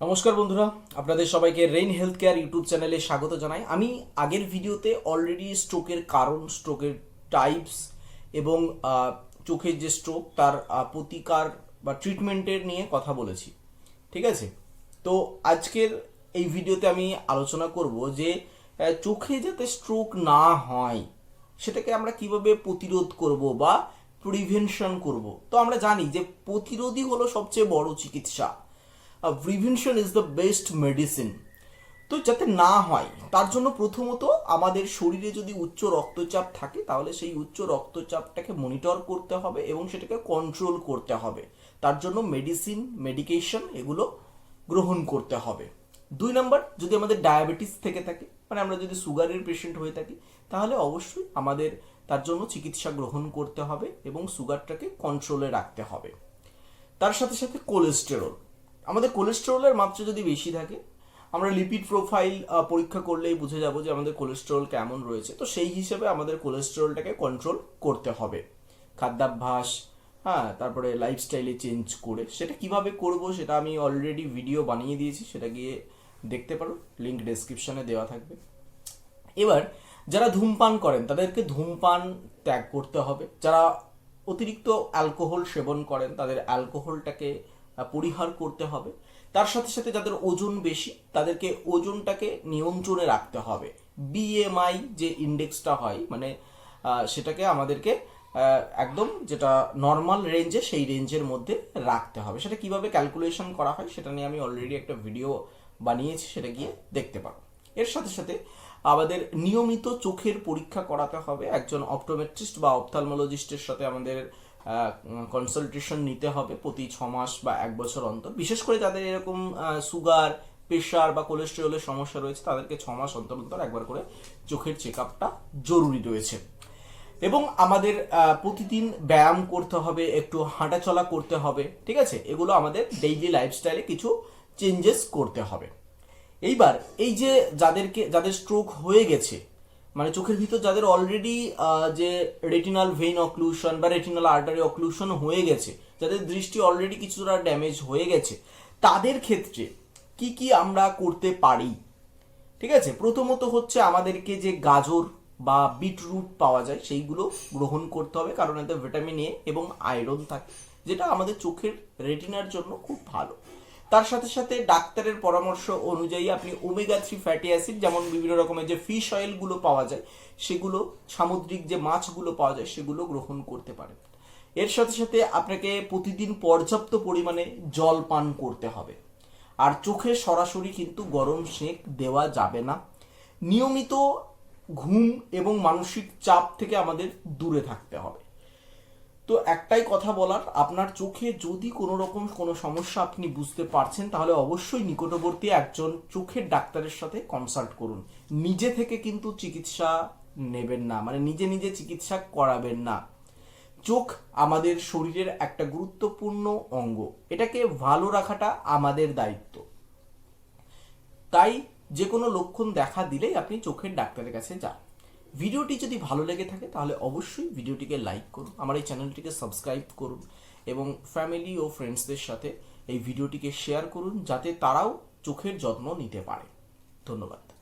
নমস্কার বন্ধুরা, আপনাদের সবাইকে রেইন হেলথ কেয়ার ইউটিউব চ্যানেলে স্বাগত জানাই। আমি আগের ভিডিওতে অলরেডি স্ট্রোকের কারণ স্ট্রোকের টাইপস এবং চোখের যে স্ট্রোক তার প্রতিকার বা ট্রিটমেন্টের নিয়ে কথা বলেছি। ঠিক আছে? তো আজকের এই ভিডিওতে আমি আলোচনা করব যে চোখে যাতে স্ট্রোক না হয়, সেটাকে আমরা কীভাবে প্রতিরোধ করব বা প্রিভেনশন করব। তো আমরা জানি যে প্রতিরোধই হলো সবচেয়ে বড় চিকিৎসা। Prevention is the best medicine তো যাতে না হয়, তার জন্য প্রথমত আমাদের শরীরে যদি উচ্চ রক্তচাপ থাকে, তাহলে সেই উচ্চ রক্তচাপটাকে মনিটর করতে হবে এবং সেটাকে কন্ট্রোল করতে হবে। তার জন্য মেডিসিন মেডিকেশন এগুলো গ্রহণ করতে হবে। দুই নম্বর, যদি আমাদের ডায়াবেটিস থেকে থাকে মানে আমরা যদি সুগারের পেশেন্ট হয়ে থাকি, তাহলে অবশ্যই আমাদের তার জন্য চিকিৎসা গ্রহণ করতে হবে এবং সুগারটাকে কন্ট্রোলে রাখতে হবে। তার সাথে সাথে কোলেস্টেরল আমাদের কোলেস্টেরলের মাত্রা যদি বেশি থাকে, আমরা লিপিড প্রোফাইল পরীক্ষা করলেই বুঝে যাব যে আমাদের কোলেস্টেরল কেমন রয়েছে। তো সেই হিসেবে আমাদের কোলেস্টেরলটাকে কন্ট্রোল করতে হবে। খাদ্যাভ্যাস হ্যাঁ তারপরে লাইফস্টাইলে চেঞ্জ করে। সেটা কীভাবে করব সেটা আমি অলরেডি ভিডিও বানিয়ে দিয়েছি, সেটা গিয়ে দেখতে পারো। লিঙ্ক ডেসক্রিপশনে দেওয়া থাকবে। এবার, যারা ধূমপান করেন, তাদেরকে ধূমপান ত্যাগ করতে হবে। যারা অতিরিক্ত অ্যালকোহল সেবন করেন, তাদের অ্যালকোহলটাকে পরিহার করতে হবে। তার সাথে সাথে যাদের ওজন বেশি, তাদেরকে ওজনটাকে নিয়ন্ত্রণে রাখতে হবে। বিএমআই যে ইন্ডেক্সটা হয় মানে সেটাকে আমাদেরকে একদম যেটা নর্মাল রেঞ্জে সেই রেঞ্জের মধ্যে রাখতে হবে। সেটা কীভাবে ক্যালকুলেশন করা হয়, সেটা নিয়ে আমি অলরেডি একটা ভিডিও বানিয়েছি, সেটা গিয়ে দেখতে পারো। এর সাথে সাথে আমাদের নিয়মিত চোখের পরীক্ষা করাতে হবে। একজন অপটোমেট্রিস্ট বা অপথালমোলজিস্টের সাথে আমাদের কনসালটেশন নিতে হবে প্রতি ছ মাস বা এক বছর অন্তর। বিশেষ করে যাদের এরকম সুগার প্রেশার বা কোলেস্টেরলের সমস্যা রয়েছে, তাদেরকে ছ মাস অন্তর অন্তর একবার করে চোখের চেক আপটা জরুরি রয়েছে। এবং আমাদের প্রতিদিন ব্যায়াম করতে হবে, একটু হাঁটাচলা করতে হবে, ঠিক আছে? এগুলো আমাদের ডেইলি লাইফস্টাইলে কিছু চেঞ্জেস করতে হবে। এইবার এই যে যাদেরকে, যাদের স্ট্রোক হয়ে গেছে মানে চোখের ভিতর যাদের অলরেডি যে রেটিনাল ভেইন অক্লুশন বা রেটিনাল আর্টারি অক্লুশন হয়ে গেছে, যাদের দৃষ্টি অলরেডি কিছুটা ড্যামেজ হয়ে গেছে, তাদের ক্ষেত্রে কি কি আমরা করতে পারি? ঠিক আছে? প্রথমত হচ্ছে আমাদেরকে যে গাজর বা বিটরুট পাওয়া যায়, সেইগুলো গ্রহণ করতে হবে, কারণ এতে ভিটামিন এ এবং আয়রন থাকে, যেটা আমাদের চোখের রেটিনার জন্য খুব ভালো। তার সাথে সাথে ডাক্তারের পরামর্শ অনুযায়ী আপনি ওমেগা থ্রি ফ্যাটি অ্যাসিড যেমন বিভিন্ন রকমের যে ফিশ অয়েলগুলো পাওয়া যায়, সেগুলো, সামুদ্রিক যে মাছগুলো পাওয়া যায়, সেগুলো গ্রহণ করতে পারেন। এর সাথে সাথে আপনাকে প্রতিদিন পর্যাপ্ত পরিমাণে জল পান করতে হবে। আর চোখে সরাসরি কিন্তু গরম সেঁক দেওয়া যাবে না। নিয়মিত ঘুম এবং মানসিক চাপ থেকে আমাদের দূরে থাকতে হবে। তো একটাই কথা বলার, আপনার চোখে যদি কোনো রকম কোনো সমস্যা আপনি বুঝতে পারছেন, তাহলে অবশ্যই নিকটবর্তী একজন চোখের ডাক্তারের সাথে কনসাল্ট করুন। নিজে থেকে কিন্তু চিকিৎসা নেবেন না মানে নিজে নিজে চিকিৎসা করাবেন না। চোখ আমাদের শরীরের একটা গুরুত্বপূর্ণ অঙ্গ। এটাকে ভালো রাখাটা আমাদের দায়িত্ব। তাই যে কোনো লক্ষণ দেখা দিলেই আপনি চোখের ডাক্তারের কাছে যান। ভিডিওটি যদি ভালো লেগে থাকে, তাহলে অবশ্যই ভিডিওটিকে লাইক করুন, আমার এই চ্যানেলটিকে সাবস্ক্রাইব করুন এবং ফ্যামিলি ও ফ্রেন্ডসদের সাথে এই ভিডিওটিকে শেয়ার করুন, যাতে তারাও চোখের যত্ন নিতে পারে। ধন্যবাদ।